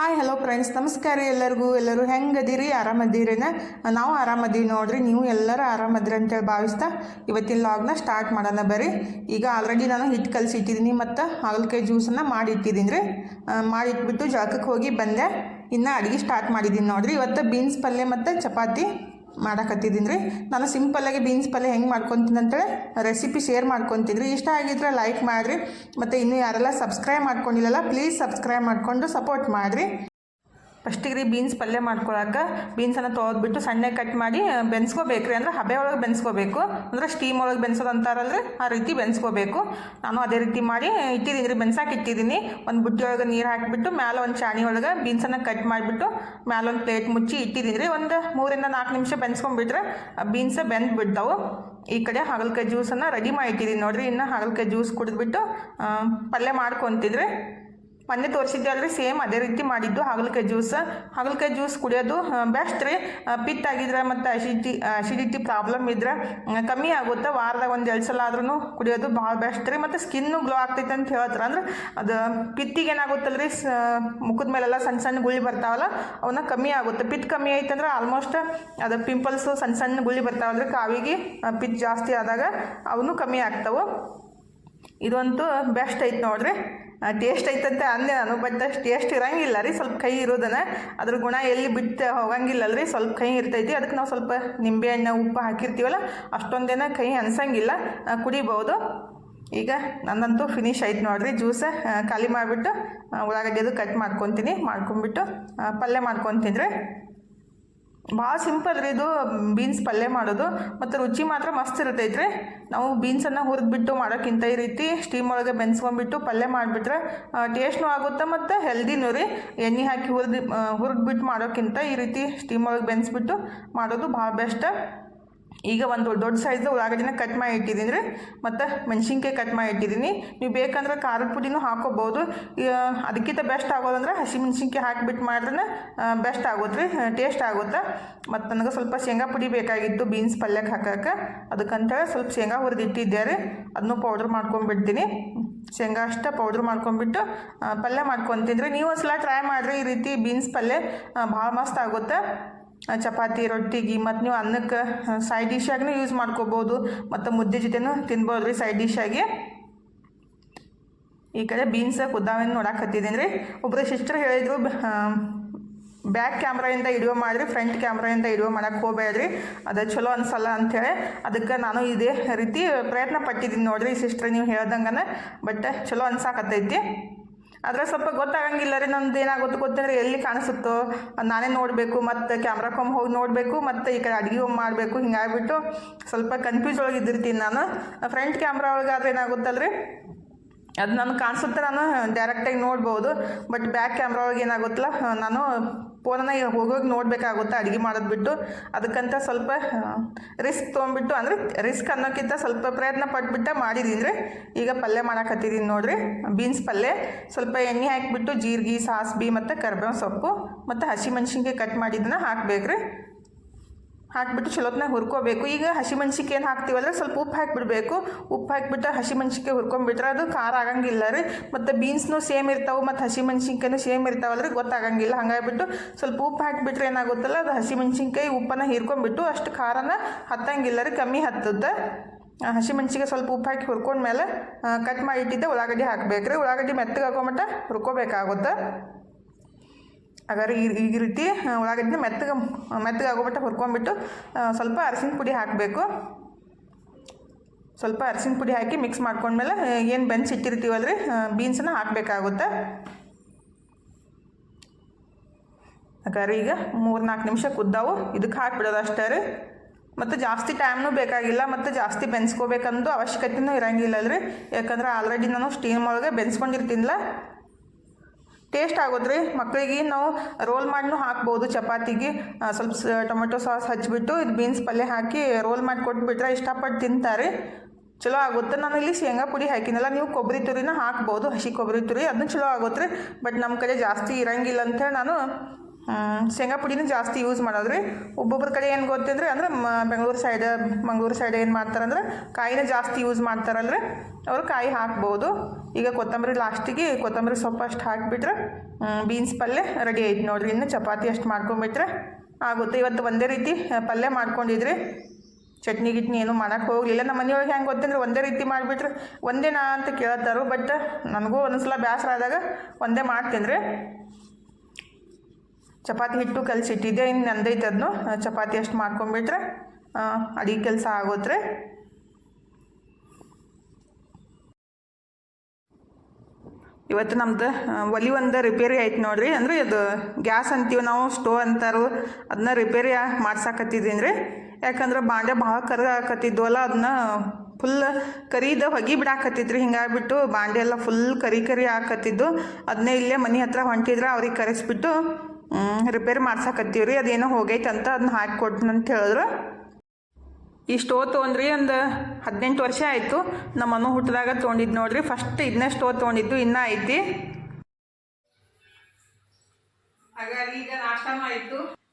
Hi hello friends ನಮಸ್ಕಾರ ಎಲ್ಲರಿಗೂ. ಎಲ್ಲರೂ ಹೆಂಗದಿರಿ? ಆರಾಮದಿರಿನ? ನಾವು ಆರಾಮದೀವಿ ನೋಡ್ರಿ. ನೀವು ಎಲ್ಲರೂ ಆರಾಮದಿರಿ ಅಂತೇಳಿ ಭಾವಿಸ್ತಾ ಇವತ್ತಿನ ಲಾಗ್ನ ಸ್ಟಾರ್ಟ್ ಮಾಡೋಣ ಬರ್ರಿ. ಈಗ ಆಲ್ರೆಡಿ ನಾನು ಹಿಟ್ಟು ಕಲಸಿಟ್ಟಿದ್ದೀನಿ ಮತ್ತು ಹಾಗಲಕಾಯಿ ಜ್ಯೂಸನ್ನು ಮಾಡಿ ಇಟ್ಟಿದ್ದೀನಿ ರೀ. ಮಾಡಿಟ್ಬಿಟ್ಟು ಜಳಕಕ್ಕೆ ಹೋಗಿ ಬಂದೆ. ಇನ್ನು ಅಡುಗೆ ಸ್ಟಾರ್ಟ್ ಮಾಡಿದ್ದೀನಿ ನೋಡ್ರಿ. ಇವತ್ತು ಬೀನ್ಸ್ ಪಲ್ಯ ಮತ್ತು ಚಪಾತಿ. ಮಾಡಕತ್ತಿದ್ದೀನಿ ರೀ ನಾನು ಸಿಂಪಲ್ಲಾಗಿ ಬೀನ್ಸ್ ಪಲ್ಯ ಹೆಂಗೆ ಮಾಡ್ಕೊತೀನಿ ಅಂತೇಳಿ ರೆಸಿಪಿ ಶೇರ್ ಮಾಡ್ಕೊತಿದ್ರಿ. ಇಷ್ಟ ಆಗಿದ್ರೆ ಲೈಕ್ ಮಾಡಿರಿ. ಮತ್ತು ಇನ್ನೂ ಯಾರೆಲ್ಲ ಸಬ್ಸ್ಕ್ರೈಬ್ ಮಾಡ್ಕೊಂಡಿಲ್ಲಲ್ಲ ಪ್ಲೀಸ್ ಸಬ್ಸ್ಕ್ರೈಬ್ ಮಾಡಿಕೊಂಡು ಸಪೋರ್ಟ್ ಮಾಡಿರಿ. ಫಸ್ಟಿಗೆ ರೀ ಬೀನ್ಸ್ ಪಲ್ಯ ಮಾಡ್ಕೊಳಕ್ಕೆ ಬೀನ್ಸನ್ನು ತೊಳೆದ್ಬಿಟ್ಟು ಸಣ್ಣಗೆ ಕಟ್ ಮಾಡಿ ಬೆನ್ಸ್ಕೋಬೇಕು ರೀ ಅಂದ್ರೆ ಹಬೆ ಒಳಗೆ ಬೆನ್ಸ್ಕೋಬೇಕು. ಅಂದ್ರೆ ಸ್ಟೀಮ್ ಒಳಗೆ ಬೆನ್ಸೋದು ಅಂತಾರಲ್ರಿ, ಆ ರೀತಿ ಬೆನ್ಸ್ಕೋಬೇಕು. ನಾನು ಅದೇ ರೀತಿ ಮಾಡಿ ಇಟ್ಟಿದ್ದೀನಿ ರೀ, ಬೆನ್ಸಾಕಿ ಇಟ್ಟಿದ್ದೀನಿ ಒಂದು ಬುಟ್ಟಿ ಒಳಗೆ ನೀರು ಹಾಕಿಬಿಟ್ಟು, ಮ್ಯಾಲೆ ಒಂದು ಚಾಣಿ ಒಳಗೆ ಬೀನ್ಸನ್ನು ಕಟ್ ಮಾಡಿಬಿಟ್ಟು, ಮ್ಯಾಲೆ ಒಂದು ಪ್ಲೇಟ್ ಮುಚ್ಚಿ ಇಟ್ಟಿದ್ದೀನಿ ರೀ. ಒಂದು ಮೂರಿಂದ ನಾಲ್ಕು ನಿಮಿಷ ಬೆನ್ಸ್ಕೊಂಡ್ಬಿಟ್ರೆ ಬೀನ್ಸ ಬೆಂದು ಬಿಡ್ತಾವೆ ಈ ಕಡೆ ಹಾಗಲಕಾಯಿ ಜ್ಯೂಸನ್ನು ರೆಡಿ ಮಾಡಿ ಇಟ್ಟಿದ್ದೀನಿ ನೋಡಿರಿ. ಇನ್ನು ಹಾಗಲಕಾಯಿ ಜ್ಯೂಸ್ ಕುಡಿದ್ಬಿಟ್ಟು ಪಲ್ಯ ಮಾಡ್ಕೊತಿದ್ರೆ. ಮೊನ್ನೆ ತೋರಿಸಿದ್ದೆ ಅಲ್ರಿ ಸೇಮ್ ಅದೇ ರೀತಿ ಮಾಡಿದ್ದು. ಹಾಗಲಕಾಯಿ ಜ್ಯೂಸ್ ಹಾಗಲಕಾಯಿ ಜ್ಯೂಸ್ ಕುಡಿಯೋದು ಬೆಸ್ಟ್ ರೀ. ಪಿತ್ ಆಗಿದ್ರೆ ಮತ್ತು ಅಸಿಡಿಟಿ ಅಸಿಡಿಟಿ ಪ್ರಾಬ್ಲಮ್ ಇದ್ರೆ ಕಮ್ಮಿ ಆಗುತ್ತೆ. ವಾರದಾಗ ಒಂದು ಎರಡು ಸಲ ಆದ್ರೂ ಕುಡಿಯೋದು ಭಾಳ ಬೆಸ್ಟ್ ರೀ. ಮತ್ತು ಸ್ಕಿನ್ನು ಗ್ಲೋ ಆಗ್ತೈತೆ ಅಂತ ಹೇಳ್ತಾರೆ. ಅಂದ್ರೆ ಅದು ಪಿತ್ತಿಗೆ ಏನಾಗುತ್ತಲ್ಲ ರೀ ಮುಖದ ಮೇಲೆಲ್ಲ ಸಣ್ಣ ಸಣ್ಣ ಗುಳಿ ಬರ್ತಾವಲ್ಲ, ಅವನ್ನ ಕಮ್ಮಿ ಆಗುತ್ತೆ. ಪಿತ್ ಕಮ್ಮಿ ಐತಂದ್ರೆ ಆಲ್ಮೋಸ್ಟ್ ಅದು ಪಿಂಪಲ್ಸು ಸಣ್ಣ ಸಣ್ಣ ಗುಳಿ ಬರ್ತಾವಲ್ಲ ರೀ ಕಾವಿಗೆ ಪಿತ್ ಜಾಸ್ತಿ ಆದಾಗ ಅವನು ಕಮ್ಮಿ ಆಗ್ತಾವೆ. ಇದಂತೂ ಬೆಸ್ಟ್ ಐತೆ ನೋಡ್ರಿ. ಟೇಸ್ಟ್ ಐತಂತೆ, ಅಂದೆ ನಾನು ಬಟ್ ಅಷ್ಟು ಟೇಸ್ಟ್ ಇರಂಗಿಲ್ಲ ರೀ, ಸ್ವಲ್ಪ ಕೈ ಇರೋದನ್ನ. ಅದ್ರ ಗುಣ ಎಲ್ಲಿ ಬಿಟ್ಟು ಹೋಗಂಗಿಲ್ಲಲ್ಲ ರೀ ಸ್ವಲ್ಪ ಕೈ ಇರ್ತೈತಿ. ಅದಕ್ಕೆ ನಾವು ಸ್ವಲ್ಪ ನಿಂಬೆಹಣ್ಣು ಉಪ್ಪು ಹಾಕಿರ್ತೀವಲ್ಲ, ಅಷ್ಟೊಂದೇನ ಕೈ ಅನ್ಸಂಗಿಲ್ಲ ಕುಡಿಬೋದು. ಈಗ ನನ್ನಂತೂ ಫಿನಿಶ್ ಆಯ್ತು ನೋಡಿರಿ ಜ್ಯೂಸ ಖಾಲಿ ಮಾಡಿಬಿಟ್ಟು ಉಳ್ಳಾಗಡ್ಡೆದು ಕಟ್ ಮಾಡ್ಕೊತೀನಿ ಮಾಡ್ಕೊಂಬಿಟ್ಟು ಪಲ್ಯ ಮಾಡ್ಕೊತೀನಿ ಭಾಳ ಸಿಂಪಲ್ ರೀ ಇದು ಬೀನ್ಸ್ ಪಲ್ಯ ಮಾಡೋದು. ಮತ್ತು ರುಚಿ ಮಾತ್ರ ಮಸ್ತ್ ಇರ್ತೈತೆ ರೀ ನಾವು ಬೀನ್ಸನ್ನು ಹುರಿದ್ಬಿಟ್ಟು ಮಾಡೋಕ್ಕಿಂತ ಈ ರೀತಿ ಸ್ಟೀಮ್ ಒಳಗೆ ಬೆನ್ಸ್ಕೊಂಡ್ಬಿಟ್ಟು ಪಲ್ಯ ಮಾಡಿಬಿಟ್ರೆ ಟೇಸ್ಟ್ನೂ ಆಗುತ್ತೆ ಮತ್ತು ಹೆಲ್ದಿನೂ ರೀ. ಎಣ್ಣೆ ಹಾಕಿ ಹುರಿದು ಹುರಿದ್ಬಿಟ್ಟು ಮಾಡೋಕ್ಕಿಂತ ಈ ರೀತಿ ಸ್ಟೀಮ್ ಒಳಗೆ ಬೆನ್ಸ್ಬಿಟ್ಟು ಮಾಡೋದು ಭಾಳ ಬೆಸ್ಟ್ ಈಗ ಒಂದು ದೊಡ್ಡ ಸೈಜ್ ಉಳ್ಳಾಗಡ್ಡಿನ ಕಟ್ ಮಾಡಿ ಇಟ್ಟಿದ್ದೀನಿ ರೀ ಮತ್ತು ಮೆಣಸಿನ್ಕಾಯಿ ಕಟ್ ಮಾಡಿ ಇಟ್ಟಿದ್ದೀನಿ. ನೀವು ಬೇಕಂದ್ರೆ ಖಾರದ ಪುಡಿನೂ ಹಾಕೋಬೋದು ಅದಕ್ಕಿಂತ ಬೆಸ್ಟ್ ಆಗೋದಂದ್ರೆ ಹಸಿ ಮೆಣಸಿನ್ಕಾಯಿ ಹಾಕಿಬಿಟ್ಟು ಮಾಡಿದ್ರೆ ಬೆಸ್ಟ್ ಆಗುತ್ತೆ ರೀ ಟೇಸ್ಟ್ ಆಗುತ್ತೆ. ಮತ್ತು ನನಗೆ ಸ್ವಲ್ಪ ಶೇಂಗಾ ಪುಡಿ ಬೇಕಾಗಿತ್ತು ಬೀನ್ಸ್ ಪಲ್ಯಕ್ಕೆ ಹಾಕಕ್ಕೆ ಅದಕ್ಕಂತೇಳಿ ಸ್ವಲ್ಪ ಶೇಂಗಾ ಹುರಿದಿಟ್ಟಿದ್ದೆ ರೀ ಅದನ್ನು ಪೌಡ್ರ್ ಮಾಡ್ಕೊಂಡ್ಬಿಡ್ತೀನಿ. ಶೇಂಗಾ ಅಷ್ಟೇ ಪೌಡ್ರ್ ಮಾಡ್ಕೊಂಡ್ಬಿಟ್ಟು ಪಲ್ಯ ಮಾಡ್ಕೊತೀನಿ ರೀ ನೀವು ಒಂದ್ಸಲ ಟ್ರೈ ಮಾಡಿರಿ ಈ ರೀತಿ ಬೀನ್ಸ್ ಪಲ್ಯ ಭಾಳ ಮಸ್ತ್ ಆಗುತ್ತೆ. ಚಪಾತಿ ರೊಟ್ಟಿಗೆ ಮತ್ತು ನೀವು ಅನ್ನಕ್ಕೆ ಸೈಡ್ ಆಗಿನೂ ಯೂಸ್ ಮಾಡ್ಕೋಬೋದು. ಮತ್ತು ಮುದ್ದೆ ಜೊತೆನೂ ತಿನ್ಬೋದು ರೀ ಸೈಡ್ ಡಿಶ್ ಆಗಿ. ಈ ಕಡೆ ಬೀನ್ಸ್ ಕುದ್ದಾವೇನು ನೋಡಾಕತ್ತಿದ್ದೀನಿ ರೀ ಒಬ್ಬರು ಸಿಸ್ಟರ್ ಹೇಳಿದ್ರು ಬ್ಯಾಕ್ ಕ್ಯಾಮ್ರಾಯಿಂದ ವಿಡಿಯೋ ಮಾಡಿರಿ ಫ್ರಂಟ್ ಕ್ಯಾಮ್ರಾಯಿಂದ ವಿಡಿಯೋ ಮಾಡೋಕ್ಕೆ ಹೋಗ್ಬೇಡ್ರಿ. ಅದು ಚಲೋ ಅನ್ಸಲ್ಲ ಅಂಥೇಳಿ ಅದಕ್ಕೆ ನಾನು ಇದೇ ರೀತಿ ಪ್ರಯತ್ನ ಪಟ್ಟಿದ್ದೀನಿ ನೋಡಿರಿ ಸಿಸ್ಟರ್ ನೀವು ಹೇಳ್ದಂಗನ. ಬಟ್ ಚಲೋ ಅನ್ಸಾಕತ್ತೈತಿ ಆದರೆ ಸ್ವಲ್ಪ ಗೊತ್ತಾಗಂಗಿಲ್ಲ ರೀ ನಮ್ದು ಏನಾಗುತ್ತೆ ಗೊತ್ತಂದ್ರೆ ಎಲ್ಲಿ ಕಾಣಿಸುತ್ತೋ. ನಾನೇ ನೋಡಬೇಕು, ಮತ್ತು ಕ್ಯಾಮ್ರಾಕೊಮ್ಮೆ ಹೋಗಿ ನೋಡಬೇಕು, ಮತ್ತು ಈ ಕಡೆ ಅಡುಗೆ ಒಮ್ಮೆ ಮಾಡಬೇಕು, ಹಿಂಗಾಗ್ಬಿಟ್ಟು ಸ್ವಲ್ಪ ಕನ್ಫ್ಯೂಸ್ ಒಳಗೆ ಇದ್ದಿರ್ತೀನಿ ನಾನು. ಫ್ರಂಟ್ ಕ್ಯಾಮ್ರಾ ಒಳಗಾದ್ರೆ ಏನಾಗುತ್ತಲ್ಲ ರೀ ಅದು ನನಗೆ ಕಾಣಿಸುತ್ತೆ, ನಾನು ಡೈರೆಕ್ಟಾಗಿ ನೋಡ್ಬೋದು ಬಟ್ ಬ್ಯಾಕ್ ಕ್ಯಾಮ್ರಾ ಒಳಗೆ ಏನಾಗುತ್ತಲ್ಲ, ನಾನು ಫೋನನ್ನು ಹೋಗೋಗಿ ನೋಡಬೇಕಾಗುತ್ತೆ, ಅಡುಗೆ ಮಾಡೋದು ಬಿಟ್ಟು. ಅದಕ್ಕಂತ ಸ್ವಲ್ಪ ರಿಸ್ಕ್ ತೊಗೊಂಡ್ಬಿಟ್ಟು, ಅಂದರೆ ರಿಸ್ಕ್ ಅನ್ನೋಕ್ಕಿಂತ ಸ್ವಲ್ಪ ಪ್ರಯತ್ನ ಪಟ್ಬಿಟ್ಟು ಮಾಡಿದ್ದೀನಿ ಈಗ ಪಲ್ಯ ಮಾಡಕತ್ತಿದೀನಿ ನೋಡಿರಿ. ಬೀನ್ಸ್ ಪಲ್ಯ, ಸ್ವಲ್ಪ ಎಣ್ಣೆ ಹಾಕಿಬಿಟ್ಟು ಜೀರಿಗೆ, ಸಾಸ್ಬಿ ಮತ್ತು ಕರ್ಬೇವು ಸೊಪ್ಪು ಮತ್ತು ಹಸಿಮೆಣ್ಸಿನ್ಕಾಯಿ ಕಟ್ ಮಾಡಿದ್ದನ್ನು ಹಾಕಬೇಕ್ರಿ. ಹಾಕ್ಬಿಟ್ಟು ಚಲೋತ್ನಾಗ ಹುರ್ಕೋಬೇಕು. ಈಗ ಹಸಿಮೆಣ್ಸಿಕಾಯಿ ಏನು ಹಾಕ್ತೀವಲ್ಲ, ಸ್ವಲ್ಪ ಉಪ್ಪು ಹಾಕಿಬಿಡಬೇಕು. ಉಪ್ಪು ಹಾಕಿಬಿಟ್ಟು ಹಸಿಮೆಣ್ಸಿಕಾಯಿ ಹುರ್ಕೊಂಡ್ಬಿಟ್ರೆ ಅದು ಖಾರ ಆಗಂಗಿಲ್ಲ ರೀ. ಮತ್ತು ಬೀನ್ಸ್ನು ಸೇಮ್ ಇರ್ತಾವೆ, ಮತ್ತು ಹಸಿಮೆಣ್ಸಿನ್ಕಾಯಿನೂ ಸೇಮ್ ಇರ್ತಾವಲ್ಲ ರೀ, ಗೊತ್ತಾಗಂಗಿಲ್ಲ. ಹಾಗಾಗಿಬಿಟ್ಟು ಸ್ವಲ್ಪ ಉಪ್ಪು ಹಾಕಿಬಿಟ್ರೆ ಏನಾಗುತ್ತಲ್ಲ, ಅದು ಹಸಿಮೆಣ್ಸಿನ್ಕಾಯಿ ಉಪ್ಪನ್ನು ಹೀರ್ಕೊಂಡ್ಬಿಟ್ಟು ಅಷ್ಟು ಖಾರನ ಹತ್ತಂಗಿಲ್ಲ ರೀ, ಕಮ್ಮಿ ಹತ್ತದ ಹಸಿಮೆಣ್ಸಿಗೆ ಸ್ವಲ್ಪ ಉಪ್ಪು ಹಾಕಿ ಹುರ್ಕೊಂಡ್ಮೇಲೆ ಕಟ್ ಮಾಡಿ ಇಟ್ಟಿದ್ದೆ ಉಳ್ಳಾಗಡ್ಡಿ ಹಾಕ್ಬೇಕು ರೀ. ಉಳ್ಳಾಗಡ್ಡಿ ಮೆತ್ತಗೆ ಹಾಕೊಂಬಿಟ್ಟು ಹುರ್ಕೋಬೇಕಾಗುತ್ತೆ? ಹಾಗಾದ್ರೆ ಈ ಈ ರೀತಿ ಉಳ್ಳಾಗಡ್ಡಿನ ಮೆತ್ತಗೆ ಮೆತ್ತಗೆ ಆಗೋಬಿಟ್ಟು ಹುರ್ಕೊಂಡ್ಬಿಟ್ಟು ಸ್ವಲ್ಪ ಅರಸಿನ ಪುಡಿ ಹಾಕಬೇಕು. ಸ್ವಲ್ಪ ಅರಸಿನ ಪುಡಿ ಹಾಕಿ ಮಿಕ್ಸ್ ಮಾಡ್ಕೊಂಡ್ಮೇಲೆ ಏನು ಬೆನ್ಸ್ ರೀ ಬೀನ್ಸನ್ನ ಹಾಕಬೇಕಾಗುತ್ತೆ. ಹಾಗಾದ್ರೆ ಈಗ ಮೂರು ನಾಲ್ಕು ನಿಮಿಷ ಕುದ್ದಾವು. ಇದಕ್ಕೆ ಹಾಕಿಬಿಡೋದು ಅಷ್ಟೇ ರೀ. ಮತ್ತು ಜಾಸ್ತಿ ಟೈಮ್ನೂ ಬೇಕಾಗಿಲ್ಲ, ಮತ್ತು ಜಾಸ್ತಿ ಬೆನ್ಸ್ಕೋಬೇಕಂದು ಅವಶ್ಯಕತೆನೂ ಇರಂಗಿಲ್ಲ ರೀ ಯಾಕಂದ್ರೆ ಆಲ್ರೆಡಿ ನಾನು ಸ್ಟೀಮ್ ಒಳಗೆ ಬೆನ್ಸ್ಕೊಂಡಿರ್ತೀನಿಲ್ಲ ಟೇಸ್ಟ್ ಆಗೋದ್ರಿ. ಮಕ್ಕಳಿಗೆ ನಾವು ರೋಲ್ ಮಾಡಿನೂ ಹಾಕ್ಬೋದು. ಚಪಾತಿಗೆ ಸ್ವಲ್ಪ ಟೊಮೆಟೊ ಸಾಸ್ ಹಚ್ಚಿಬಿಟ್ಟು ಇದು ಬೀನ್ಸ್ ಪಲ್ಯ ಹಾಕಿ ರೋಲ್ ಮಾಡಿ ಕೊಟ್ಬಿಟ್ರೆ ಇಷ್ಟಪಟ್ಟು ತಿಂತಾರೆ. ಚಲೋ ಆಗುತ್ತೆ. ನಾನು ಇಲ್ಲಿ ಶೇಂಗಾ ಪುಡಿ ಹಾಕಿನಲ್ಲ, ನೀವು ಕೊಬ್ಬರಿ ತುರಿನ ಹಾಕ್ಬೋದು. ಹಸಿ ಕೊಬ್ಬರಿ ತುರಿ, ಅದನ್ನ ಚಲೋ ಆಗುತ್ತೆ ರೀ. ಬಟ್ ನಮ್ಮ ಕಡೆ ಜಾಸ್ತಿ ಇರಂಗಿಲ್ಲ ಅಂತೇಳಿ ನಾನು ಶೇಂಗಾ ಪುಡಿನೂ ಜಾಸ್ತಿ ಯೂಸ್ ಮಾಡೋದ್ರಿ. ಒಬ್ಬೊಬ್ಬರ ಕಡೆ ಏನು ಗೊತ್ತಂದ್ರೆ ಅಂದ್ರೆ ಮ, ಬೆಂಗಳೂರು ಸೈಡ್ ಮಂಗಳೂರು ಸೈಡ್ ಏನು ಮಾಡ್ತಾರಂದ್ರೆ ಕಾಯಿನ ಜಾಸ್ತಿ ಯೂಸ್ ಮಾಡ್ತಾರಲ್ರಿ. ಅವರು ಕಾಯಿ ಹಾಕ್ಬೋದು. ಈಗ ಕೊತ್ತಂಬರಿ ಲಾಸ್ಟಿಗೆ ಕೊತ್ತಂಬರಿ ಸೊಪ್ಪು ಅಷ್ಟು ಹಾಕಿಬಿಟ್ರೆ ಬೀನ್ಸ್ ಪಲ್ಯ ರೆಡಿ ಆಯ್ತು ನೋಡಿರಿ. ಇನ್ನು ಚಪಾತಿ ಅಷ್ಟು ಮಾಡ್ಕೊಂಬಿಟ್ರೆ ಆಗುತ್ತೆ. ಇವತ್ತು ಒಂದೇ ರೀತಿ ಪಲ್ಯ ಮಾಡ್ಕೊಂಡಿದ್ರಿ. ಚಟ್ನಿ ಗಿಟ್ನಿ ಏನು ಮಾಡೋಕ್ಕೆ ಹೋಗಲಿಲ್ಲ. ನಮ್ಮ ಮನೆಯೊಳಗೆ ಹೆಂಗೆ ಗೊತ್ತಂದ್ರೆ ಒಂದೇ ರೀತಿ ಮಾಡಿಬಿಟ್ರೆ ಒಂದೇ ನಾ ಅಂತ ಕೇಳ್ತಾರೋ. ಬಟ್ ನನಗೂ ಒಂದೊಂದ್ಸಲ ಬೇಸರ ಆದಾಗ ಒಂದೇ ಮಾಡ್ತೀನಿ ರೀ ಚಪಾತಿ ಹಿಟ್ಟು ಕಲಸಿಟ್ಟಿದ್ದೆ ಇನ್ನು ನಂದೈತೆ ಅದನ್ನು ಚಪಾತಿ ಅಷ್ಟು ಮಾಡ್ಕೊಂಬಿಟ್ರೆ ಅಡಿಗೆ ಕೆಲಸ ಆಗೋತ್ರೆ. ಇವತ್ತು ನಮ್ದು ಒಲಿ ಒಂದು ರಿಪೇರಿ ಆಯ್ತು ನೋಡ್ರಿ. ಅಂದ್ರೆ ಇದು ಗ್ಯಾಸ್ ಅಂತೀವಿ ನಾವು ಸ್ಟೋವ್ ಅಂತಾರು ಅದನ್ನ ರಿಪೇರಿ ಮಾಡ್ಸಾಕತ್ತಿದ್ದೀನಿ ರೀ ಯಾಕಂದ್ರೆ ಬಾಂಡೆ ಭಾಳ ಕರಗಾಕತ್ತಿದ್ವಲ್ಲ ಅದನ್ನ ಫುಲ್ ಕರಿದ ಹೊಗೆ ಬಿಡಾಕತ್ತಿದ್ರಿ. ಹಿಂಗಾಗಿಬಿಟ್ಟು ಬಾಂಡೆ ಎಲ್ಲ ಫುಲ್ ಕರಿ ಕರಿ ಹಾಕತ್ತಿದ್ದು ಅದನ್ನೇ ಇಲ್ಲೇ ಮನೆ ಹತ್ರ ಹೊಂಟಿದ್ರೆ ಅವ್ರಿಗೆ ಕರೆಸ್ಬಿಟ್ಟು ರಿಪೇರಿ ಮಾಡ್ಸಕತ್ತೀವಿ ರೀ ಅದೇನೋ ಹೋಗೈತೆ ಅಂತ ಅದನ್ನ ಹಾಕಿ ಕೊಡ್ತೀನಿ ಅಂತ ಹೇಳಿದ್ರು. ಈ ಸ್ಟೋವ್ ತೊಗೊಂಡ್ರಿ ಒಂದು ಹದಿನೆಂಟು ವರ್ಷ ಆಯಿತು, ನಮ್ಮ ಮನು ಹುಟ್ಟಿದಾಗ ತೊಗೊಂಡಿದ್ದು ನೋಡ್ರಿ ಫಸ್ಟ್ ಇದನ್ನೇ ಸ್ಟೋವ್ ತೊಗೊಂಡಿದ್ದು, ಇನ್ನೂ ಐತಿ. ಈಗ ನಾಷ್ಟ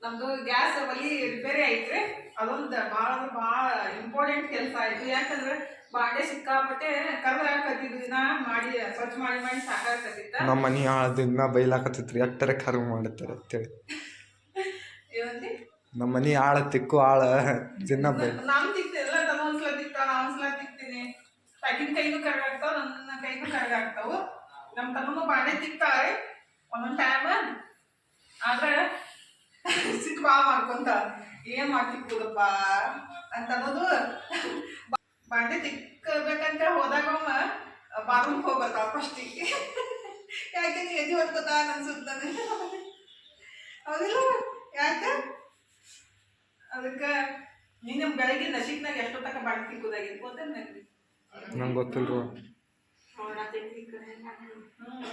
ನಮ್ದು ಗ್ಯಾಸ್ ಒಲಿ ರಿಪೇರಿ ಐತ್ರಿ, ಅದೊಂದು ಭಾಳ ಭಾಳ ಇಂಪಾರ್ಟೆಂಟ್ ಕೆಲಸ ಆಯಿತು. ಯಾಕಂದ್ರೆ ಬಾಂಡೆ ಸಿಕ್ಕಾಪಟ್ಟೆ ಕರ್ದಾಕತ್ತಿದ್ದು ದಿನ ಮಾಡಿ ಸ್ವಚ್ಛ ಮಾಡಿ ಮಾಡಿ ಸಾಕಾಗತ್ತಿತ್ತ ನಮ್ಮ ಮನೆ ದಿನ ಬೈಲಾಕತ್ತಿತ್ರಿ ಎಟ್ಟರೆ ಕರ್ಮ ಮಾಡುತ್ತಾರೆ ಅಂತೇಳಿ. ಏನಂತಿ ನಮ್ಮ ಮನೆ ಆಳ ತಿಕ್ಕು ಆಳ ದಿನ ಬೈ ನಾನು ಎಲ್ಲ ನಾನು ಒಂದ್ಸಲ ನಾನು ನಾ ಒಂದ್ಸಲ ತಿಕ್ತೀನಿ ತಗಿನ ಕೈನೂ ಕರಗಾಗ್ತಾವ ನನ್ನ ಕೈಗೂ ಕರಗಾಗ್ತಾವ. ನಮ್ಮ ತಮ್ಮನು ಬಾಂಡೆ ತಿಕ್ತಾರೆ ಒಂದೊಂದು ಟೈಮ್ ಆದ್ರೆ ಸಿಟ್ಟು ಭಾಳ ಮಾಡ್ಕೊಂತ ಏನ್ ಮಾಡ್ತಿಕ್ಬೋದಪ್ಪ ಅಂತ ಅನ್ನೋದು ಬಾಂಡೆ ತಿಕ್ಕಬೇಕಂತ ಹೋದಾಗ ಅವ ಬಾತ್ರೂಮ್ ಹೋಗಿ ಬರ್ತಾವ ಫಸ್ಟಿಗೆ. ಯಾಕೆ ನೀ ಎದಿ ಹೊತ್ಕೋತ ಅನ್ಸುತ್ತಾನೆ ಹೌದಿಲ್ಲ ಯಾಕೆ? ಅದಕ್ಕೆ ನಿನ್ನೆ ಬೆಳಗ್ಗೆ ನಶೀಕ್ನಾಗ ಎಷ್ಟೋ ತನಕ ಬಾಂಡೆ ತಿಕ್ಕೋದಾಗಿತ್ತು. ಗೊತ್ತೇನು ನನಗೆ? ನಂಗೆ ಗೊತ್ತಿಲ್ರಿ.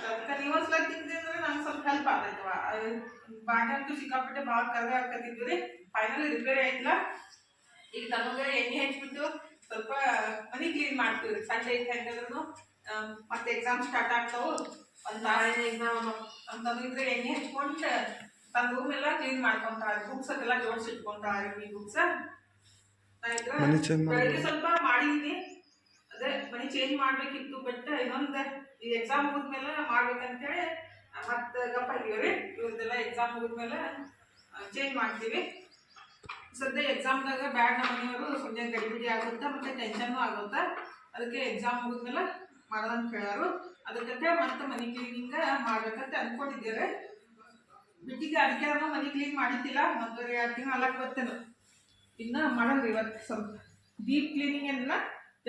ಅದಕ್ಕೆ ನೀವು ಒಂದ್ಸಲ ತಿಂದ್ರಿ ಅಂದ್ರೆ ನಂಗೆ ಸ್ವಲ್ಪ ಹೆಲ್ಪ್ ಆಗ್ತೈತವ ಬಾಂಡೆ ಅಂತೂ ಸಿಕ್ಕಾಪಟ್ಟೆ ಭಾಳ ಕರ್ಗ ಹಾಕತ್ತಿದ್ವಿ ರೀ. ಫೈನಲ್ ರಿಪೇರಿ ಆಯ್ತಲ್ಲ? ಈಗ ತಮಗೆ ಎಣ್ಣೆ ಹಚ್ಬಿಟ್ಟು ಸ್ವಲ್ಪ ಮನಿ ಕ್ಲೀನ್ ಮಾಡ್ತೀವಿ. ಸಂಡೇ ಹೆಂಗಾದ್ರು ಮತ್ತೆ ಎಕ್ಸಾಮ್ ಸ್ಟಾರ್ಟ್ ಆಗ್ತಾವು. ಒಂದು ಎಕ್ಸಾಮ್ ಅಂತಂದ್ರೆ ಎಣ್ಣೆ ಹಚ್ಕೊಂಡು ತನ್ನ ರೂಮ್ ಎಲ್ಲ ಕ್ಲೀನ್ ಮಾಡ್ಕೊಂತಾರೆ ಬುಕ್ಸ್ ಅದೆಲ್ಲ ಜೋಡಿಸಿಟ್ಕೊಂತಾರೆ ಈ ಬುಕ್ಸ್ ಬೆಳಗ್ಗೆ ಸ್ವಲ್ಪ ಮಾಡಿದೀನಿ. ಅದೇ ಮನಿ ಚೇಂಜ್ ಮಾಡ್ಬೇಕಿತ್ತು ಬಟ್ ಇನ್ನೊಂದು ಈ ಎಕ್ಸಾಮ್ ಮುಗಿದ್ಮೇಲೆ ಮಾಡ್ಬೇಕಂತೇಳಿ ಮತ್ತೆ ಗಪ್ಪ ಆಗಿವ್ರಿ ಇವ್ರದ್ದೆಲ್ಲ ಎಕ್ಸಾಮ್ ಮುಗಿದ್ಮೇಲೆ ಚೇಂಜ್ ಮಾಡ್ತೀವಿ. ಸದ್ಯ ಎಕ್ಸಾಮ್ದಾಗ ಬ್ಯಾಡ್ ನಮ್ಮ ಮನೆಯವರು ಸುಮ್ಮನೆ ಗಡಿಬಿಡಿ ಆಗುತ್ತೆ ಮತ್ತು ಟೆನ್ಷನ್ನು ಆಗುತ್ತೆ. ಅದಕ್ಕೆ ಎಕ್ಸಾಮ್ ಮುಗಿದ್ಮೇಲೆ ಮಾಡೋದಂತ ಹೇಳೋರು ಅದಕ್ಕೆ ಮತ್ತೆ ಮನೆ ಕ್ಲೀನಿಂಗ್ ಮಾಡ್ಬೇಕಂತ ಅಂದ್ಕೊಂಡಿದ್ದೇವೆ ಬಿಟ್ಟಿಗೆ ಅದಕ್ಕೆ ಅನ್ನೋ ಮನೆ ಕ್ಲೀನ್ ಮಾಡಿದ್ದಿಲ್ಲ ಒಂದು ಎರಡು ತಿಂಗಳು ಅಲ್ಲಕ್ಕೆ ಬರ್ತೇನೆ ಇನ್ನು ಮಾಡೋದು ಇವತ್ತು ಸ್ವಲ್ಪ ಡೀಪ್ ಕ್ಲೀನಿಂಗ್ ಏನಿಲ್ಲ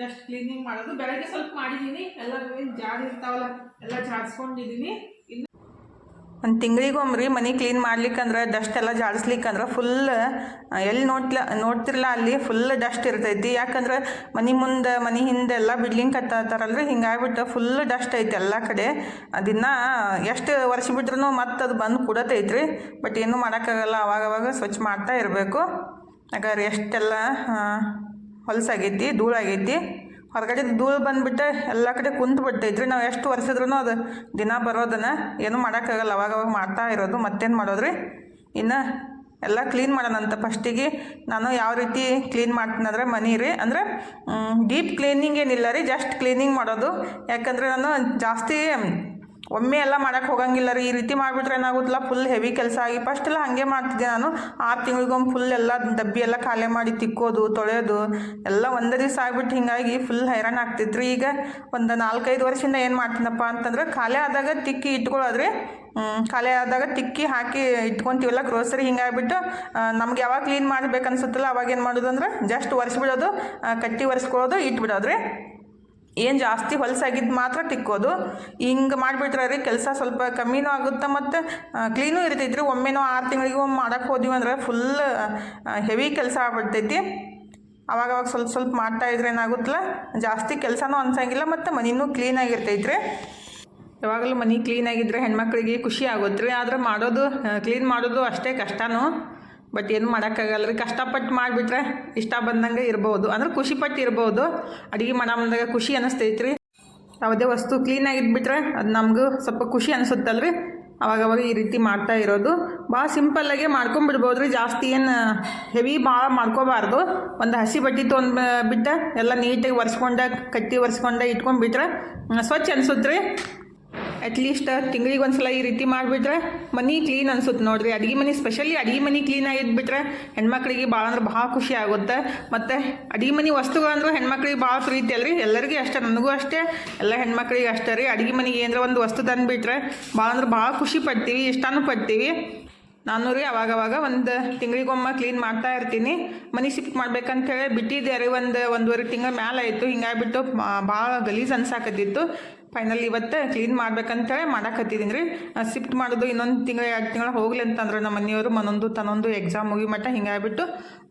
ಜಸ್ಟ್ ಕ್ಲೀನಿಂಗ್ ಮಾಡೋದು. ಬೆಳಗ್ಗೆ ಸ್ವಲ್ಪ ಮಾಡಿದ್ದೀನಿ. ಎಲ್ಲರೂ ಏನು ಜಾಡ್ ಇರ್ತಾವಲ್ಲ, ಎಲ್ಲ ಜಾಡಿಸ್ಕೊಂಡಿದ್ದೀನಿ ಇನ್ನು ಒಂದು ತಿಂಗಳಿಗೊಮ್ರಿ ಮನೆ ಕ್ಲೀನ್ ಮಾಡ್ಲಿಕ್ಕಂದ್ರೆ ಡಸ್ಟ್ ಎಲ್ಲ ಜಾಡಿಸ್ಲಿಕ್ಕಂದ್ರೆ ಫುಲ್ ಎಲ್ಲಿ ನೋಡ್ಲ ನೋಡ್ತಿರ್ಲ ಅಲ್ಲಿ ಫುಲ್ ಡಸ್ಟ್ ಇರ್ತೈತಿ. ಯಾಕಂದ್ರೆ ಮನೆ ಮುಂದೆ, ಮನೆ ಹಿಂದೆ ಎಲ್ಲ ಬಿಡ್ಲಿಂಗ್ ಕತ್ತಾತಾರಲ್ರಿ ಹಿಂಗಾಗ್ಬಿಟ್ಟು ಫುಲ್ ಡಸ್ಟ್ ಐತಿ ಎಲ್ಲ ಕಡೆ. ಅದನ್ನ ಎಷ್ಟು ವರ್ಷ ಬಿಟ್ರು ಮತ್ತೆ ಅದು ಬಂದು ಕೂಡತೈತ್ರಿ. ಬಟ್ ಏನೂ ಮಾಡೋಕ್ಕಾಗಲ್ಲ, ಅವಾಗವಾಗ ಸ್ವಚ್ಛ ಮಾಡ್ತಾ ಇರಬೇಕು. ಯಾಕಂದ್ರೆ ಎಷ್ಟೆಲ್ಲ ಹೊಲಸಾಗೈತಿ ಧೂಳಾಗೈತಿ ಹೊರಗಡೆ ಧೂಳು ಬಂದ್ಬಿಟ್ಟು, ಎಲ್ಲ ಕಡೆ ಕುಂತು ಬಿಟ್ಟೈತ್ರಿ. ನಾವು ಎಷ್ಟು ಒರೆಸಿದ್ರೂ ಅದು ದಿನ ಬರೋದನ್ನ ಏನೂ ಮಾಡೋಕ್ಕಾಗಲ್ಲ. ಅವಾಗವಾಗ ಮಾಡ್ತಾ ಇರೋದು, ಮತ್ತೇನು ಮಾಡೋದ್ರಿ? ಇನ್ನು ಎಲ್ಲ ಕ್ಲೀನ್ ಮಾಡೋಣಂತ ಫಸ್ಟಿಗೆ ನಾನು ಯಾವ ರೀತಿ ಕ್ಲೀನ್ ಮಾಡ್ತೀನಿ ಅಂದ್ರೆ ಮನೆ ರೀ. ಅಂದರೆ ಡೀಪ್ ಕ್ಲೀನಿಂಗ್ ಏನಿಲ್ಲ ರೀ ಜಸ್ಟ್ ಕ್ಲೀನಿಂಗ್ ಮಾಡೋದು. ಯಾಕಂದರೆ ನಾನು ಜಾಸ್ತಿ ಒಮ್ಮೆ ಎಲ್ಲ ಮಾಡೋಕ್ಕೆ ಹೋಗಂಗಿಲ್ಲ ರೀ. ಈ ರೀತಿ ಮಾಡಿಬಿಟ್ರೆ ಏನಾಗುತ್ತಲ್ಲ ಫುಲ್ ಹೆವಿ ಕೆಲಸ ಆಗಿ ಫಸ್ಟ್ ಎಲ್ಲ ಹಾಗೆ ಮಾಡ್ತಿದ್ದೆ ನಾನು. ಆರು ತಿಂಗಳಿಗೊಮ್ಮೆ ಫುಲ್ ಎಲ್ಲ ಡಬ್ಬಿ ಎಲ್ಲ ಖಾಲಿ ಮಾಡಿ ತಿಕ್ಕೋದು, ತೊಳೆಯೋದು, ಎಲ್ಲ ಒಂದೇ ದಿವಸ ಆಗ್ಬಿಟ್ಟು ಹಿಂಗಾಗಿ ಫುಲ್ ಹೈರಾಣ ಆಗ್ತಿತ್ತು ಈಗ ಒಂದು ನಾಲ್ಕೈದು ವರ್ಷದಿಂದ ಏನು ಮಾಡ್ತೀನಪ್ಪ ಅಂತಂದ್ರೆ, ಖಾಲಿ ಆದಾಗ ತಿಕ್ಕಿ ಇಟ್ಕೊಳ್ಳೋದ್ರಿ ಖಾಲಿ ಆದಾಗ ತಿಕ್ಕಿ ಹಾಕಿ ಇಟ್ಕೊತೀವಲ್ಲ ಗ್ರೋಸರಿ ಹಿಂಗಾಗಿಬಿಟ್ಟು ನಮ್ಗೆ ಯಾವಾಗ ಕ್ಲೀನ್ ಮಾಡ್ಬೇಕು ಅನ್ಸುತ್ತಲ್ಲ ಅವಾಗ ಏನು ಮಾಡೋದು ಅಂದ್ರೆ ಜಸ್ಟ್ ಒರೆಸ್ಬಿಡೋದು ಕಟ್ಟಿ ಒರೆಸ್ಕೊಳ್ಳೋದು, ಇಟ್ಬಿಡೋದ್ರಿ. ಏನು ಜಾಸ್ತಿ ಹೊಲಸಾಗಿದ್ದು ಮಾತ್ರ ತಿಕ್ಕೋದು ಹಿಂಗೆ ಮಾಡಿಬಿಟ್ರೆ ರೀ ಕೆಲಸ ಸ್ವಲ್ಪ ಕಮ್ಮಿನೂ ಆಗುತ್ತೆ ಮತ್ತು ಕ್ಲೀನೂ ಇರ್ತೈತಿ ರೀ ಒಮ್ಮೆನೋ ಆರು ತಿಂಗಳಿಗೆ ಒಮ್ಮೆ ಮಾಡೋಕ್ಕೆ ಹೋದಿವಿ ಅಂದರೆ ಫುಲ್ ಹೆವಿ ಕೆಲಸ ಆಗ್ಬಿಡ್ತೈತಿ. ಅವಾಗ ಅವಾಗ ಸ್ವಲ್ಪ ಸ್ವಲ್ಪ ಮಾಡ್ತಾ ಇದ್ರೆ ಏನಾಗುತ್ತಲ್ಲ, ಜಾಸ್ತಿ ಕೆಲಸನೂ ಅನ್ಸಂಗಿಲ್ಲ ಮತ್ತು ಮನೆಯೂ ರೀ ಯಾವಾಗಲೂ ಮನೆ ಕ್ಲೀನಾಗಿದ್ದರೆ ಹೆಣ್ಮಕ್ಳಿಗೆ ಖುಷಿ ಆಗುತ್ತೆ ರೀ. ಆದ್ರೆ ಮಾಡೋದು ಕ್ಲೀನ್ ಮಾಡೋದು ಅಷ್ಟೇ ಕಷ್ಟನೂ. ಬಟ್ ಏನು ಮಾಡೋಕ್ಕಾಗಲ್ಲ ರೀ ಕಷ್ಟಪಟ್ಟು ಮಾಡಿಬಿಟ್ರೆ ಇಷ್ಟ ಬಂದಂಗೆ ಇರ್ಬೋದು. ಅಂದ್ರೆ ಖುಷಿ ಪಟ್ಟು ಇರ್ಬೋದು. ಅಡುಗೆ ಮಾಡೋ ಬಂದಾಗ ಖುಷಿ ಅನ್ನಿಸ್ತೈತೆ ರೀ ಯಾವುದೇ ವಸ್ತು ಕ್ಲೀನಾಗಿದ್ಬಿಟ್ರೆ ಅದು ನಮಗೂ ಸ್ವಲ್ಪ ಖುಷಿ ಅನಿಸುತ್ತಲ್ಲ ರೀ ಅವಾಗವಾಗ ಈ ರೀತಿ ಮಾಡ್ತಾ ಇರೋದು. ಭಾಳ ಸಿಂಪಲ್ಲಾಗೆ ಮಾಡ್ಕೊಂಬಿಡ್ಬೋದು ರೀ ಜಾಸ್ತಿ ಏನು ಹೆವಿ ಭಾಳ ಮಾಡ್ಕೋಬಾರ್ದು. ಒಂದು ಹಸಿ ಬಟ್ಟೆ ತೊಗೊಂಡು ಬಿಟ್ಟ ಎಲ್ಲ ನೀಟಾಗಿ ಒರೆಸ್ಕೊಂಡ, ಕಟ್ಟಿ ಒರೆಸ್ಕೊಂಡ ಇಟ್ಕೊಂಡ್ಬಿಟ್ರೆ ಸ್ವಚ್ಛ ಅನಿಸುತ್ತೆ ರೀ ಅಟ್ಲೀಸ್ಟ್ ತಿಂಗಳಿಗೆ ಒಂದು ಸಲ ಈ ರೀತಿ ಮಾಡಿಬಿಟ್ರೆ ಮನಿ ಕ್ಲೀನ್ ಅನ್ಸುತ್ತೆ ನೋಡ್ರಿ. ಅಡುಗೆ ಮನೆ ಸ್ಪೆಷಲಿ ಅಡಿಗೆ ಮನೆ ಕ್ಲೀನ್ ಆಗಿದ್ಬಿಟ್ರೆ ಹೆಣ್ಮಕ್ಳಿಗೆ ಭಾಳ ಅಂದ್ರೆ ಭಾಳ ಖುಷಿ ಆಗುತ್ತೆ. ಮತ್ತು ಅಡುಗೆ ಮನೆ ವಸ್ತುಗಳಂದ್ರೆ ಹೆಣ್ಮಕ್ಳಿಗೆ ಭಾಳ ಪ್ರೀತಿ ಅಲ್ರಿ. ಎಲ್ಲರಿಗೂ ಅಷ್ಟೇ, ನನಗೂ ಅಷ್ಟೇ. ಎಲ್ಲ ಹೆಣ್ಮಕ್ಳಿಗೆ ಅಷ್ಟೇ ರೀ. ಅಡುಗೆ ಮನೆಗೆ ಏನರ ಒಂದು ವಸ್ತು ತಂದುಬಿಟ್ರೆ ಭಾಳ ಅಂದ್ರೆ ಭಾಳ ಖುಷಿ ಪಡ್ತೀವಿ, ಇಷ್ಟನೂ ಪಡ್ತೀವಿ. ನಾನು ರೀ ಅವಾಗವಾಗ ಒಂದು ತಿಂಗಳಿಗೊಮ್ಮೆ ಕ್ಲೀನ್ ಮಾಡ್ತಾ ಇರ್ತೀನಿ. ಮನೆ ಶಿಫ್ಟ್ ಮಾಡ್ಬೇಕಂತೇಳಿ ಬಿಟ್ಟಿದ್ದೆ ರೀ. ಒಂದು ಒಂದೂವರೆ ತಿಂಗಳ ಮ್ಯಾಲ ಆಯಿತು. ಹಿಂಗಾಗ್ಬಿಟ್ಟು ಭಾಳ ಗಲೀಜು ಅನ್ಸಾಕತ್ತಿತ್ತು. ಫೈನಲ್ ಇವತ್ತು ಕ್ಲೀನ್ ಮಾಡ್ಬೇಕಂತೇಳಿ ಮಾಡಕತ್ತಿದ್ದೀನಿ ರೀ. ಶಿಫ್ಟ್ ಮಾಡೋದು ಇನ್ನೊಂದು ತಿಂಗಳು, ಎರಡು ತಿಂಗಳು ಹೋಗ್ಲಿ ಅಂತಂದ್ರೆ ನಮ್ಮ ಮನೆಯವರು, ಮನೊಂದು ತನ್ನೊಂದು ಎಕ್ಸಾಮ್ ಮುಗಿ ಮಟ್ಟ ಹಿಂಗಾಗ್ಬಿಟ್ಟು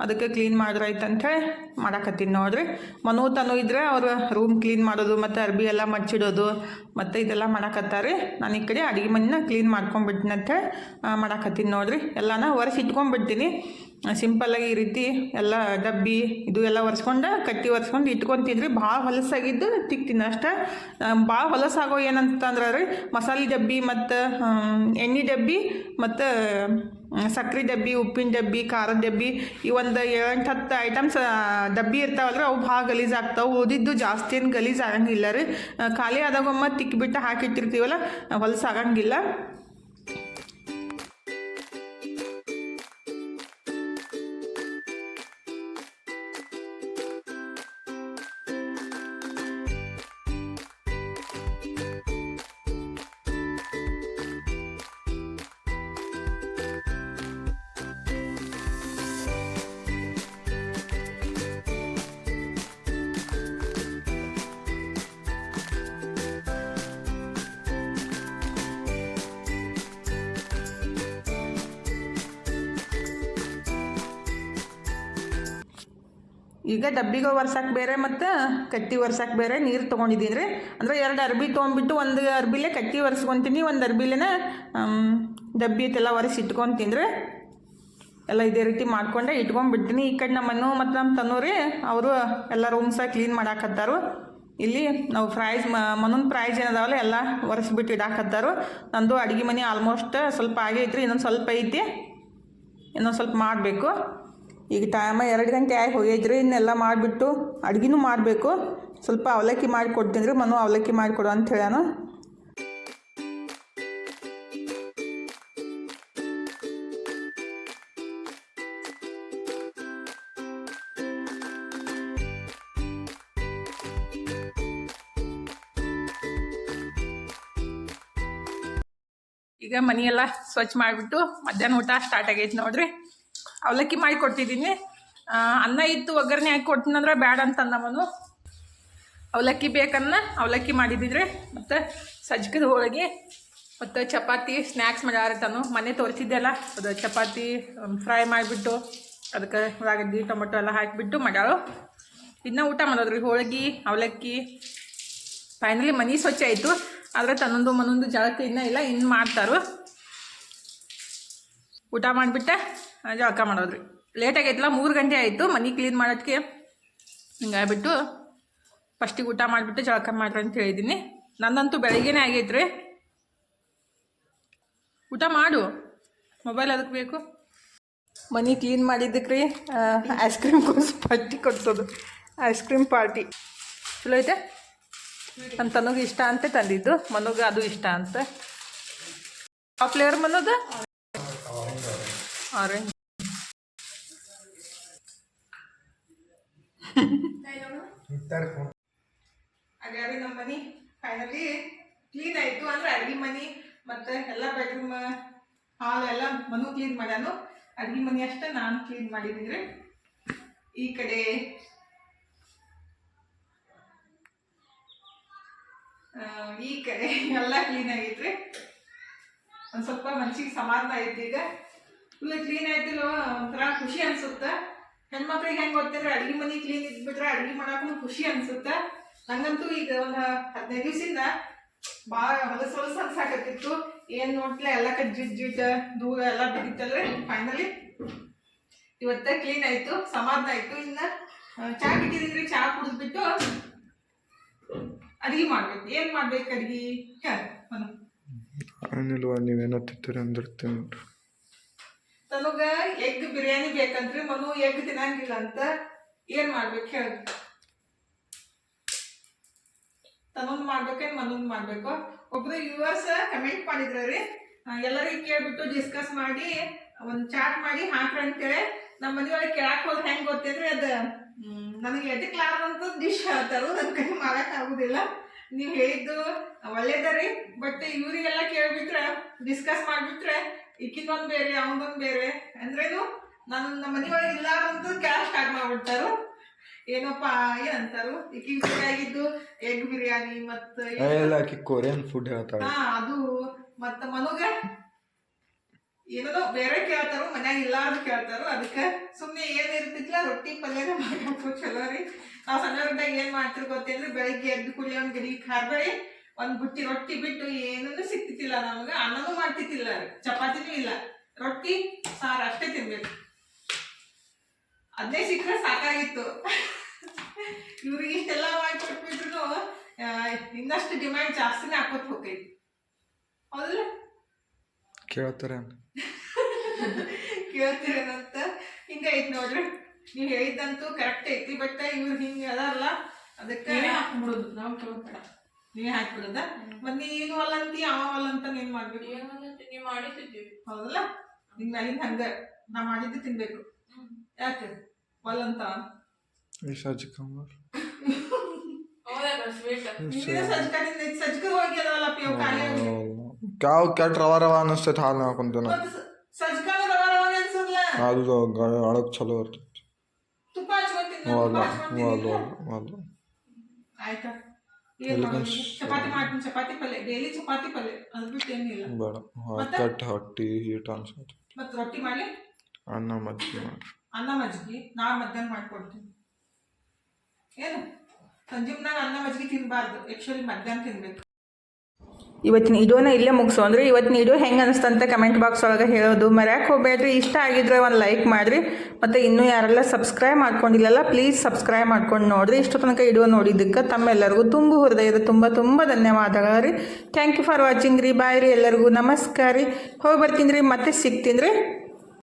ಅದಕ್ಕೆ ಕ್ಲೀನ್ ಮಾಡಿದ್ರೆ ಆಯ್ತು ಅಂಥೇಳಿ ಮಾಡಕತ್ತೀನಿ ನೋಡ್ರಿ. ಮನು ತನು ಇದ್ರೆ ಅವರು ರೂಮ್ ಕ್ಲೀನ್ ಮಾಡೋದು, ಮತ್ತು ಅರ್ಬಿ ಎಲ್ಲ ಮಚ್ಚಿಡೋದು ಮತ್ತು ಇದೆಲ್ಲ ಮಾಡಾಕತ್ತಾರೆ. ನಾನು ಈ ಕಡೆ ಅಡುಗೆ ಮನೆನ ಕ್ಲೀನ್ ಮಾಡ್ಕೊಂಡ್ಬಿಡ್ತೀನಿ ಅಂತೇಳಿ ಮಾಡಕತ್ತೀನಿ ನೋಡ್ರಿ. ಎಲ್ಲನ ಒರೆಸಿ ಇಟ್ಕೊಂಡ್ಬಿಡ್ತೀನಿ. ಸಿಂಪಲ್ಲಾಗಿ ಈ ರೀತಿ ಎಲ್ಲ ಡಬ್ಬಿ ಇದು ಎಲ್ಲ ಒರೆಸ್ಕೊಂಡು, ಕಟ್ಟಿ ಒರೆಸ್ಕೊಂಡು ಇಟ್ಕೊತಿದ್ರಿ ಭಾಳ ಹೊಲಸಾಗಿದ್ದು ತಿಕ್ತೀನಿ ಅಷ್ಟೇ ಭಾಳ ಹೊಲಸಾಗೋ ಏನಂತಂದ್ರೆ ರೀ ಮಸಾಲೆ ಡಬ್ಬಿ ಮತ್ತು ಎಣ್ಣೆ ಡಬ್ಬಿ ಮತ್ತು ಸಕ್ರೆ ಡಬ್ಬಿ, ಉಪ್ಪಿನ ಡಬ್ಬಿ, ಖಾರದ ಡಬ್ಬಿ ಈ ಒಂದು ಏಳೆಂಟು ಹತ್ತು ಐಟಮ್ಸ್ ಡಬ್ಬಿ ಇರ್ತಾವಲ್ರಿ ಅವು ಭಾಳ ಗಲೀಜಾಗ್ತಾವೆ ಓದಿದ್ದು ಜಾಸ್ತಿ ಏನು ಗಲೀಜು ಆಗಂಗಿಲ್ಲ ರೀ. ಖಾಲಿ ಆದಾಗೊಮ್ಮೆ ತಿಕ್ಕಿಬಿಟ್ಟು ಹಾಕಿಟ್ಟಿರ್ತೀವಲ್ಲ ಹೊಲಸಾಗಂಗಿಲ್ಲ ಈಗ ಡಬ್ಬಿಗೆ ಒರ್ಸಕ್ಕೆ ಬೇರೆ ಮತ್ತು ಕಟ್ಟಿ ಒರ್ಸಕ್ಕೆ ಬೇರೆ ನೀರು ತೊಗೊಂಡಿದ್ದೀನಿ ರೀ ಅಂದರೆ ಎರಡು ಅರ್ಬಿ ತೊಗೊಂಡ್ಬಿಟ್ಟು ಒಂದು ಅರ್ಬಿಲೆ ಕಟ್ಟಿ ಒರೆಸ್ಕೊತೀನಿ, ಒಂದು ಅರ್ಬಿಲೆನ ಡಬ್ಬಿ ಐತೆಲ್ಲ ಒರೆಸಿ ಇಟ್ಕೊತೀನಿ ರೀ ಎಲ್ಲ ಇದೇ ರೀತಿ ಮಾಡಿಕೊಂಡೆ ಇಟ್ಕೊಂಡ್ಬಿಡ್ತೀನಿ. ಈ ಕಡೆ ನಮ್ಮ ಮತ್ತು ನಮ್ಮ ತನ್ನೂರಿ, ಅವರು ಎಲ್ಲ ರೂಮ್ಸ ಕ್ಲೀನ್ ಮಾಡಾಕತ್ತಾರು. ಇಲ್ಲಿ ನಾವು ಫ್ರೈಸ್ ಮನೊಂದು ಪ್ರೈಸ್ ಏನದಾವಲ್ಲ ಎಲ್ಲ ಒರೆಸ್ಬಿಟ್ಟು ಇಡಾಕತ್ತಾರು. ನಂದು ಅಡುಗೆ ಮನೆ ಆಲ್ಮೋಸ್ಟ್ ಸ್ವಲ್ಪ ಆಗೈತ್ರಿ ಇನ್ನೊಂದು ಸ್ವಲ್ಪ ಐತಿ. ಇನ್ನೊಂದು ಸ್ವಲ್ಪ ಮಾಡಬೇಕು. ಈಗ ಟೈಮ ಎರಡು ಗಂಟೆ ಆಗಿ ಹೋಗಿದ್ರಿ, ಇನ್ನೆಲ್ಲ ಮಾಡಿಬಿಟ್ಟು ಅಡುಗೆನೂ ಮಾಡಬೇಕು. ಸ್ವಲ್ಪ ಅವಲಕ್ಕಿ ಮಾಡಿ ಕೊಡ್ತೀನಿ ಮನು ಅವಲಕ್ಕಿ ಮಾಡಿಕೊಡು ಅಂತ ಹೇಳ್ಯಾನು. ಈಗ ಮನೆಯೆಲ್ಲ ಸ್ವಚ್ಛ ಮಾಡಿಬಿಟ್ಟು ಮಧ್ಯಾಹ್ನ ಊಟ ಸ್ಟಾರ್ಟ್ ಆಗೈತೆ ನೋಡ್ರಿ. ಅವಲಕ್ಕಿ ಮಾಡಿ ಕೊಡ್ತಿದ್ದೀನಿ. ಅನ್ನ ಇತ್ತು, ಒಗ್ಗರಣೆ ಹಾಕಿ ಕೊಡ್ತೀನಿ ಬೇಡ ಬ್ಯಾಡ ಅಂತ ಅಂದವನು ಅವಲಕ್ಕಿ ಬೇಕನ್ನ ಅವಲಕ್ಕಿ ಮಾಡಿದ್ದಿದ್ರೆ ಮತ್ತು ಸಜ್ಜಕದ ಹೋಳಿಗೆ, ಮತ್ತು ಚಪಾತಿ ಸ್ನ್ಯಾಕ್ಸ್ ಮಾಡ್ಯಾರ ತಾನು. ಮನೆ ತೋರಿಸಿದ್ದೆಲ್ಲ ಅದು ಚಪಾತಿ ಫ್ರೈ ಮಾಡಿಬಿಟ್ಟು, ಅದಕ್ಕೆ ಉಳ್ಳಾಗಡ್ಡಿ ಟೊಮೆಟೊ ಎಲ್ಲ ಹಾಕಿಬಿಟ್ಟು ಮಾಡ್ಯಾಳು. ಇದನ್ನ ಊಟ ಮಾಡೋದ್ರಿ, ಹೋಳಿಗೆ, ಅವಲಕ್ಕಿ. ಫೈನಲಿ ಮನೆ ಸ್ವಚ್ಛ ಆಯಿತು. ಆದರೆ ತನ್ನೊಂದು ಮನೊಂದು ಜಳಕ್ಕೆ ಇನ್ನೂ ಇಲ್ಲ ಇನ್ನು ಮಾಡ್ತಾರು. ಊಟ ಮಾಡಿಬಿಟ್ಟೆ. ಜಳಕ ಮಾಡೋದ್ರಿ. ಲೇಟ್ ಆಗೈತಲ್ಲ, ಮೂರು ಗಂಟೆ ಆಯಿತು, ಮನೆ ಕ್ಲೀನ್ ಮಾಡೋದಕ್ಕೆ ಹಿಂಗಾಗ್ಬಿಟ್ಟು ಫಸ್ಟಿಗೆ ಊಟ ಮಾಡಿಬಿಟ್ಟು ಜಳಕ ಮಾಡ್ರಿ ಅಂತ ಹೇಳಿದ್ದೀನಿ ನಂದಂತೂ ಬೆಳಗ್ಗೆನೇ ಆಗೈತ್ರಿ. ಊಟ ಮಾಡು. ಮೊಬೈಲ್ ಅದಕ್ಕೆ ಬೇಕು. ಮನೆ ಕ್ಲೀನ್ ಮಾಡಿದ್ದಕ್ಕೆ ರೀ ಐಸ್ ಕ್ರೀಮ್ ಪಾರ್ಟಿ ಕೊಡ್ಸೋದು. ಐಸ್ ಕ್ರೀಮ್ ಪಾರ್ಟಿ ಚಲೋ ಐತೆ? ನನ್ನ ತನಗೆ ಇಷ್ಟ ಅಂತ ತಂದಿದ್ದು. ಮನಗೆ ಅದು ಇಷ್ಟ ಅಂತ. ಆ ಫ್ಲೇವರ್ ಮನೋದ ಆರೆಂಜ್ ಹಾಗಾದ್ರೆ ನಮ್ಮ ಮನೆ ಫೈನಲಿ ಕ್ಲೀನ್ ಆಯ್ತು. ಅಂದ್ರೆ ಅಡ್ಗೆ ಮನೆ ಮತ್ತೆ ಎಲ್ಲ ಬೆಡ್ರೂಮ್ ಹಾಲ್ ಎಲ್ಲ ಮನು ಕ್ಲೀನ್ ಮಾಡ್ಯಾನು. ಅಡ್ಗೆ ಮನೆ ಅಷ್ಟೇ ನಾನು ಕ್ಲೀನ್ ಮಾಡಿದ್ದೀನಿ ರೀ ಈ ಕಡೆ ಈ ಕಡೆ ಎಲ್ಲ ಕ್ಲೀನ್ ಆಗೈತ್ರಿ ಒಂದು ಸ್ವಲ್ಪ ಮನ್ಸಿಗೆ ಸಮಾಧಾನ ಐತಿ ಈಗ ಫುಲ್ ಕ್ಲೀನ್ ಆಯ್ತಿಲ್ವ? ಒಂಥರ ಖುಷಿ ಅನ್ಸುತ್ತೆ. ಹೆಣ್ಮಕ್ಳಿಗೆ ಹೆಂಗೆ ಗೊತ್ತಿದ್ರೆ ಅಡ್ಗೆ ಮನೆ ಕ್ಲೀನ್ ಇದ್ಬಿಟ್ರೆ ಅಡ್ಗೆ ಮಾಡೋಕ್ಕೂ ಖುಷಿ ಅನ್ಸುತ್ತೆ. ನಂಗಂತೂ ಈಗ ಒಂದು ಹದಿನೈದು ದಿವಸದಿಂದ ಭಾಳ ಹೊಲಸು ಹೊಲಸು ಅನ್ಸಾಕತ್ತಿತ್ತು. ಏನ್ ನೋಡ್ಲೆ ಎಲ್ಲ ಜಿಟ್ ಜಿಡ್ ದೂರ ಎಲ್ಲ ಬಿದ್ದಿತ್ತಲ್ರಿ. ಫೈನಲಿ ಇವತ್ತ ಕ್ಲೀನ್ ಆಯ್ತು, ಸಮಾಧಾನ ಆಯ್ತು. ಇನ್ನ ಚಾ ಬಿಟ್ಟಿದ್ರಿ ಚಾ ಕುಡಿದ್ಬಿಟ್ಟು ಅಡಿಗೆ ಮಾಡ್ಬೇಕು. ಏನ್ ಮಾಡ್ಬೇಕು ಅಡಿಗೆ? ನೀವೇನೋ ತಿಂತೀರಿ ಅಂದ್ರೆ ತಿನ್ರಿ ತನಗ ಎಗ್ ಬಿರಿಯಾನಿ ಬೇಕಂತ್ರಿ, ಮನು ಎಗ್ ತಿನ್ನಂಗಿಲ್ಲ ಅಂತ ಏನ್ ಮಾಡ್ಬೇಕು ಹೇಳಿ. ತನ್ನ ಮಾಡ್ಬೇಕೇನ್ ಮನೊಂದ್ ಮಾಡ್ಬೇಕು? ಒಬ್ರು ಯುವರ್ಸ್ ಕಮೆಂಟ್ ಮಾಡಿದ್ರಿ ಎಲ್ಲರಿಗೂ ಕೇಳ್ಬಿಟ್ಟು ಡಿಸ್ಕಸ್ ಮಾಡಿ, ಒಂದ್ ಚಾಟ್ ಮಾಡಿ ಹಾಕ್ರಿ ಅಂತೇಳಿ. ನಮ್ಮ ಮನೆಯೊಳಗೆ ಕೇಳಕ್ ಹೋದ್ರೆ ಹೆಂಗ್ ಗೊತ್ತೇನ್ರಿ ಅದ? ನನಗೆ ಎದಕ್ಲಾರ್ದಂತ ಡಿಶ್ ಹೇಳ್ತಾರು, ನನ್ ಕೈ ಮಾಡಕ್ ಆಗುದಿಲ್ಲ. ನೀವ್ ಹೇಳಿದ್ದು ಒಳ್ಳೇದರಿ ಬಟ್ ಇವರಿಗೆಲ್ಲ ಕೇಳ್ಬಿಟ್ರೆ ಡಿಸ್ಕಸ್ ಮಾಡ್ಬಿಟ್ರೆ ಈಕಿದೊಂದ್ ಬೇರೆ ಅವನೊಂದು ಬೇರೆ. ಅಂದ್ರೇನು ನನ್ನ ನಮ್ಮ ಮನೆಯೊಳಗೆ ಇಲ್ಲ ಅಂತ ಕ್ಯಾಶ್ ಸ್ಟಾರ್ಟ್ ಮಾಡ್ಬಿಡ್ತಾರು. ಏನಪ್ಪಾ ಏನಂತಾರು? ಇಕ್ಕಿ ಆಗಿದ್ದು ಎಗ್ ಬಿರಿಯಾನಿ ಮತ್ತೆ ಕೊರಿಯನ್ ಫುಡ್ ಹೇಳ್ತಾಳೆ ಹಾ ಅದು ಮತ್ತ ಮನುಗ ಏನೋ ಬೇರೆ ಕೇಳ್ತಾರು ಮನ್ಯಾಗ ಇಲ್ಲ ಅಂತ ಕೇಳ್ತಾರು ಅದಕ್ಕೆ ಸುಮ್ನೆ ಏನ್ ಇರ್ತಿದ್ಲ ರೊಟ್ಟಿ ಪಲ್ಯ ಮಾಡ್ಬೇಕು ಚಲೋ ರೀ. ನಾವ್ ಸಣ್ಣ ಏನ್ ಮಾಡ್ತಿರ್ ಗೊತ್ತೇನ್ರಿ? ಬೆಳಿಗ್ಗೆ ಎದ್ದು ಕುಳಿಯೋನ್ ಗಿರಿ ಖಾರ್ಬೇಡಿ ಒಂದ್ ಬುಟ್ಟಿ ರೊಟ್ಟಿ ಬಿಟ್ಟು ಏನೂ ಸಿಕ್ತಿತ್ತಿಲ್ಲ ನಮಗೆ ಅನ್ನನೂ ಮಾಡ್ತಿತ್ತಿಲ್ಲ ಚಪಾತಿನೂ ಇಲ್ಲ. ರೊಟ್ಟಿ ಸಾರು ಅಷ್ಟೇ ತಿನ್ಬೇಕು. ಅದೇ ಸಿಕ್ಕರೆ ಸಾಕಾಗಿತ್ತು. ಇವ್ರಿಗೆ ಇಷ್ಟೆಲ್ಲ ಮಾಡಿ ಕೊಟ್ಬಿಟ್ರು ಇನ್ನಷ್ಟು ಡಿಮ್ಯಾಂಡ್ ಜಾಸ್ತಿನೇ ಹಾಕೋತ್ ಹೋಗ್ತೈತಿ ಹೌದಲ್ಲ? ಕೇಳ್ತಾರೆ ಕೇಳ್ತೀರೇನಂತ? ಐತ್ ನೋಡ್ರಿ. ನೀವ್ ಹೇಳಿದ್ದಂತೂ ಕರೆಕ್ಟ್ ಐತಿ ಬಟ್ ಇವ್ರು ಹಿಂಗೆ ಅದಾರಲ್ಲ ಅದಕ್ಕೆ ಹಾಕ್ಬಿಡುದು ಹಾಕ್ಬಿಡೋದು ನಾವು ಕೇಳ್ಬೇಡ ನೀವೇ ಹಾಕ್ಬಿಡದ? ಮತ್ ನೀನು ಅಲ್ಲಂತಿ ಅವ ಅಲ್ಲಂತ ನೀನ್ ಮಾಡ್ಬೇಕು. ನೀವ್ ಮಾಡಿಸಿದ್ದೀವಿ ಹೌದಲ್ಲ? ನಿನ್ ಮ್ಯಾಲಿಂದ ಹಂಗ. ನಾ ಮಾಡಿದ್ದು ತಿನ್ಬೇಕು. ಯಾಕೆ? ಒಲ್ಲಂತ ಕಾವು ಕೆಟ್ಟ ರವ ರವ ಅನಿಸ್ತೈತೆ ಹಾಲು ಹಾಕೊಂತೇನೆ ಅದು ಒಳಗೆ ಚಲೋ ಇರ್ತೈತಿ. ಆಯ್ತಾ? ಚಪಾತಿ ಮಾಡ್ತೀನಿ ಚಪಾತಿ ಪಲ್ಯ ಡೈಲಿ ಚಪಾತಿ ಪಲ್ಯ ಅದ್ ಬಿಟ್ಟು ಏನಿಲ್ಲ. ಬೇಡ? ಕೆಟ್ಟ ಹೊಟ್ಟಿ ಹೀಟ್ ಅನ್ಸತ್ತೆ. ಮತ್ತೆ ರೊಟ್ಟಿ ಮಾಡಿ ಅನ್ನ ಮಜ್ಜಿಗೆ ಮಾಡ್ರಿ ಅನ್ನ ಮಜ್ಜಿಗೆ? ನಾ ಮಧ್ಯಾಹ್ನ ಮಾಡ್ಕೊಡ್ತೀನಿ. ಏನು? ಸಂಜೆ ಅನ್ನ ಮಜ್ಜಿಗೆ ತಿನ್ಬಾರ್ದು. ಆ್ಯಕ್ಚುಲಿ ಮಧ್ಯಾಹ್ನ ತಿನ್ಬೇಕು. ಇವತ್ತಿನ ವಿಡಿಯೋನ ಇಲ್ಲೇ ಮುಗಿಸು. ಅಂದ್ರೆ ಇವತ್ತಿನ ವಿಡಿಯೋ ಹೆಂಗೆ ಅನಿಸ್ತಂತ ಕಮೆಂಟ್ ಬಾಕ್ಸ್ ಒಳಗೆ ಹೇಳೋದು. ಮರ್ಯಾಕೆ ಹೋಗ್ಬೇಡ್ರಿ. ಇಷ್ಟ ಆಗಿದ್ರೆ ಒಂದು ಲೈಕ್ ಮಾಡಿರಿ. ಮತ್ತು ಇನ್ನೂ ಯಾರೆಲ್ಲ ಸಬ್ಸ್ಕ್ರೈಬ್ ಮಾಡ್ಕೊಂಡಿಲ್ಲಲ್ಲ ಪ್ಲೀಸ್ ಸಬ್ಸ್ಕ್ರೈಬ್ ಮಾಡ್ಕೊಂಡು ನೋಡಿರಿ. ಇಷ್ಟು ತನಕ ವಿಡಿಯೋ ನೋಡಿದ್ದಕ್ಕೆ ತಮ್ಮೆಲ್ಲರಿಗೂ ತುಂಬ ಹೃದಯದ ತುಂಬ ತುಂಬ ಧನ್ಯವಾದಗಳು ರೀ. ಥ್ಯಾಂಕ್ ಯು ಫಾರ್ ವಾಚಿಂಗ್ ರೀ. ಬಾಯ್ ರೀ ಎಲ್ಲರಿಗೂ. ನಮಸ್ಕಾರ ರೀ. ಹೋಗಿ ಬರ್ತೀನಿ ರೀ. ಮತ್ತೆ ಸಿಗ್ತೀನಿ ರೀ.